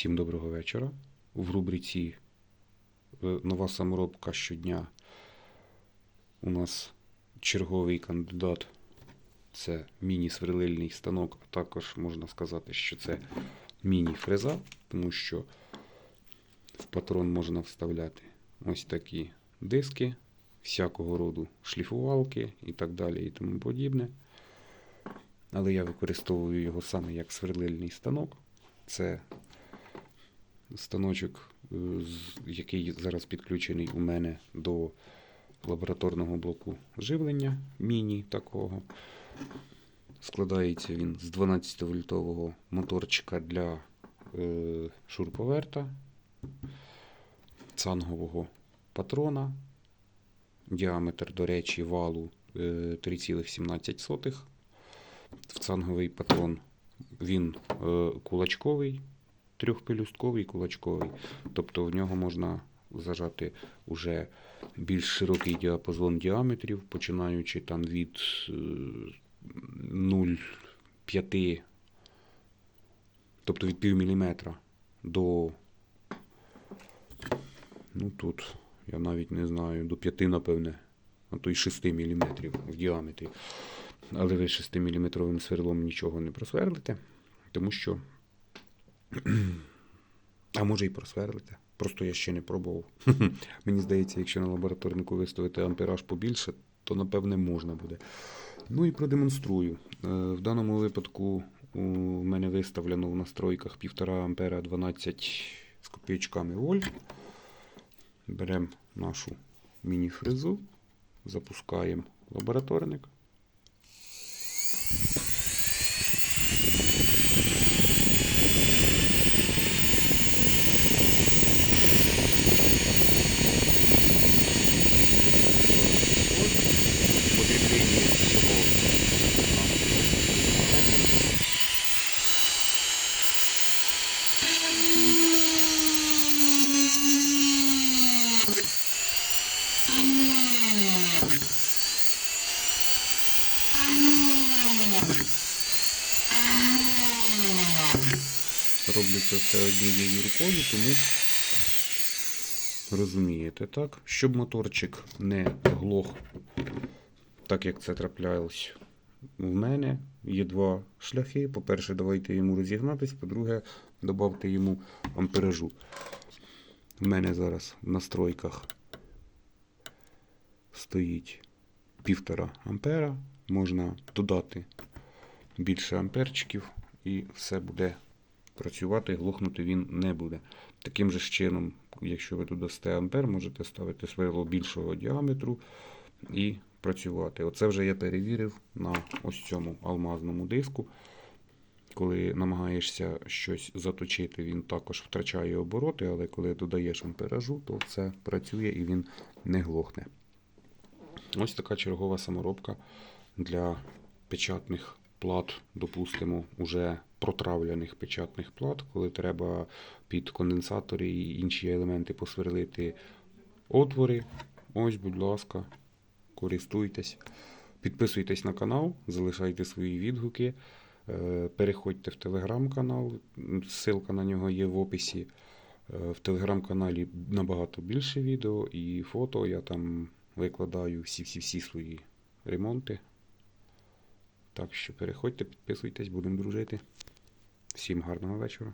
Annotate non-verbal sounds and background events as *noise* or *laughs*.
Всім доброго вечора. В рубриці е, Нова саморобка щодня у нас черговий кандидат. Це міні-сверлильний станок, а також можна сказати, що це міні-фреза, тому що в патрон можна вставляти ось такі диски, всякого роду шліфувалки і так далі і тому подібне. Але я використовую його саме як сверлильний станок. Це станочок, е, який зараз підключений у мене до лабораторного блоку живлення міні такого. Складається він з 12-вольтового моторчика для е, шурповерта, цангового патрона. Діаметр, до речі, валу е, 3,17. В цанговий патрон він е, кулачковий, трьохпелюстковий кулачковий. Тобто в нього можна зажати уже більш широкий діапазон діаметрів, починаючи там від е, 0,5, тобто від пів міліметра до, ну тут, я навіть не знаю, до 5, напевне, а то й 6 міліметрів в діаметрі. Але ви 6-мм сверлом нічого не просверлите, тому що. *clears throat* А може і просверлите. Просто я ще не пробував. *laughs* Мені здається, якщо на лабораторнику виставити ампераж побільше, то напевне можна буде. Ну і продемонструю. Е, В даному випадку у мене виставлено в настройках 1,5 ампера 12 з копійочками вольт. Беремо нашу міні-фрезу, запускаємо лабораторник. Роблю це все однією рукою, тому розумієте, так? Щоб моторчик не глох, так як це траплялось в мене, є два шляхи. По-перше, давайте йому розігнатись, по-друге, додавте йому амперажу. В мене зараз в настройках стоїть 1,5 ампера. Можна додати більше амперчиків і все буде працювати, глохнути він не буде. Таким же чином, якщо ви додасте ампер, можете ставити сверло більшого діаметру і працювати. Оце вже я перевірив на ось цьому алмазному диску. Коли намагаєшся щось заточити, він також втрачає обороти, але коли додаєш амперажу, то все працює і він не глохне. Ось така чергова саморобка для печатних плат, допустимо, уже протравляних печатних плат, коли треба під конденсатори і інші елементи посверлити отвори. Ось, будь ласка, користуйтесь. Підписуйтесь на канал, залишайте свої відгуки. Е, Переходьте в телеграм-канал, ссылка на нього є в описі. Е, В телеграм-каналі набагато більше відео і фото. Я там викладаю всі-всі-всі свої ремонти. Так що переходьте, підписуйтесь, будемо дружити. Всім гарного вечора.